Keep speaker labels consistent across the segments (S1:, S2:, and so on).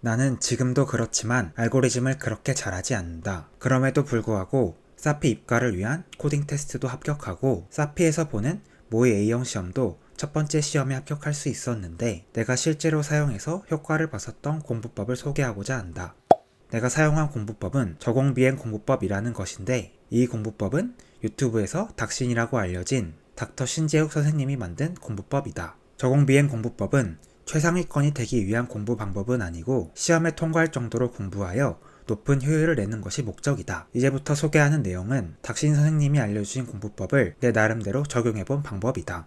S1: 나는 지금도 그렇지만 알고리즘을 그렇게 잘하지 않는다. 그럼에도 불구하고 사피 입과를 위한 코딩 테스트도 합격하고 사피에서 보는 모의 A형 시험도 첫 번째 시험에 합격할 수 있었는데 내가 실제로 사용해서 효과를 봤었던 공부법을 소개하고자 한다. 내가 사용한 공부법은 저공비행 공부법이라는 것인데 이 공부법은 유튜브에서 닥신이라고 알려진 닥터 신재욱 선생님이 만든 공부법이다. 저공비행 공부법은 최상위권이 되기 위한 공부 방법은 아니고 시험에 통과할 정도로 공부하여 높은 효율을 내는 것이 목적이다. 이제부터 소개하는 내용은 닥신 선생님이 알려주신 공부법을 내 나름대로 적용해본 방법이다.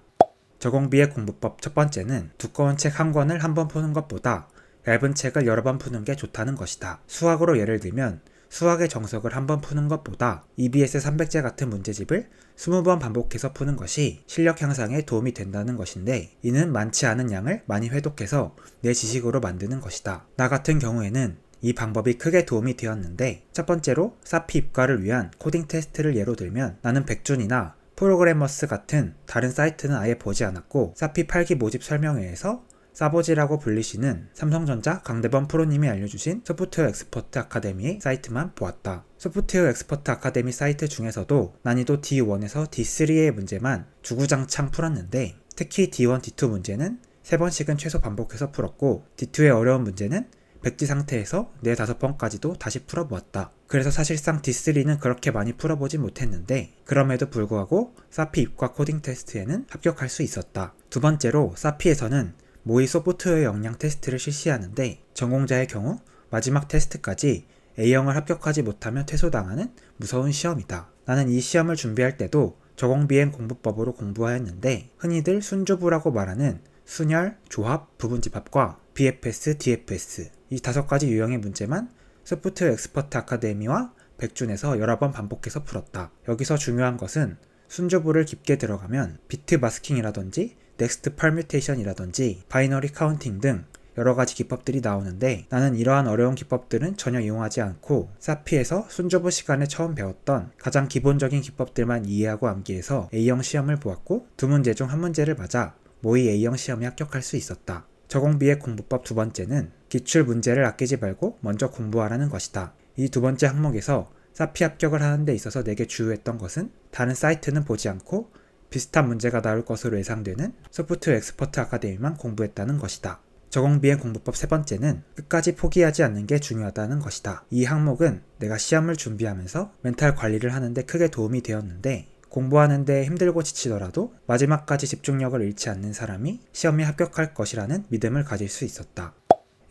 S1: 저공비의 공부법 첫 번째는 두꺼운 책 한 권을 한 번 푸는 것보다 얇은 책을 여러 번 푸는 게 좋다는 것이다. 수학으로 예를 들면 수학의 정석을 한 번 푸는 것보다 EBS 300제 같은 문제집을 20번 반복해서 푸는 것이 실력 향상에 도움이 된다는 것인데 이는 많지 않은 양을 많이 회독해서 내 지식으로 만드는 것이다. 나 같은 경우에는 이 방법이 크게 도움이 되었는데 첫 번째로 사피 입과를 위한 코딩 테스트를 예로 들면 나는 백준이나 프로그래머스 같은 다른 사이트는 아예 보지 않았고 사피 8기 모집 설명회에서 사보지라고 불리시는 삼성전자 강대범 프로님이 알려주신 소프트웨어 엑스퍼트 아카데미의 사이트만 보았다. 소프트웨어 엑스퍼트 아카데미 사이트 중에서도 난이도 D1에서 D3의 문제만 주구장창 풀었는데 특히 D1, D2 문제는 3번씩은 최소 반복해서 풀었고 D2의 어려운 문제는 백지 상태에서 4, 5번까지도 다시 풀어보았다. 그래서 사실상 D3는 그렇게 많이 풀어보지 못했는데 그럼에도 불구하고 사피 입과 코딩 테스트에는 합격할 수 있었다. 두 번째로 사피에서는 모의 소프트웨어 역량 테스트를 실시하는데 전공자의 경우 마지막 테스트까지 A형을 합격하지 못하면 퇴소당하는 무서운 시험이다. 나는 이 시험을 준비할 때도 저공비행 공부법으로 공부하였는데 흔히들 순조부라고 말하는 순열, 조합, 부분집합과 BFS, DFS 이 다섯 가지 유형의 문제만 소프트웨어 엑스퍼트 아카데미와 백준에서 여러 번 반복해서 풀었다. 여기서 중요한 것은 순조부를 깊게 들어가면 비트 마스킹이라든지 넥스트 퍼뮤테이션이라든지 바이너리 카운팅 등 여러 가지 기법들이 나오는데 나는 이러한 어려운 기법들은 전혀 이용하지 않고 사피에서 순조부 시간에 처음 배웠던 가장 기본적인 기법들만 이해하고 암기해서 A형 시험을 보았고 두 문제 중 한 문제를 맞아 모의 A형 시험에 합격할 수 있었다. 저공비의 공부법 두 번째는 기출 문제를 아끼지 말고 먼저 공부하라는 것이다. 이 두 번째 항목에서 사피 합격을 하는 데 있어서 내게 주요했던 것은 다른 사이트는 보지 않고 비슷한 문제가 나올 것으로 예상되는 소프트웨어 엑스퍼트 아카데미만 공부했다는 것이다. 저공비행 공부법 세 번째는 끝까지 포기하지 않는 게 중요하다는 것이다. 이 항목은 내가 시험을 준비하면서 멘탈 관리를 하는데 크게 도움이 되었는데 공부하는데 힘들고 지치더라도 마지막까지 집중력을 잃지 않는 사람이 시험에 합격할 것이라는 믿음을 가질 수 있었다.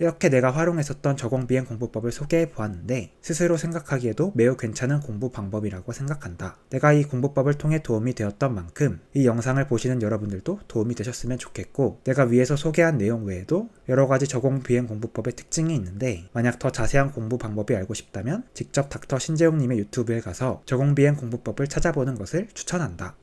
S1: 이렇게 내가 활용했었던 저공비행 공부법을 소개해 보았는데 스스로 생각하기에도 매우 괜찮은 공부 방법이라고 생각한다. 내가 이 공부법을 통해 도움이 되었던 만큼 이 영상을 보시는 여러분들도 도움이 되셨으면 좋겠고 내가 위에서 소개한 내용 외에도 여러 가지 저공비행 공부법의 특징이 있는데 만약 더 자세한 공부 방법이 알고 싶다면 직접 닥터 신재용님의 유튜브에 가서 저공비행 공부법을 찾아보는 것을 추천한다.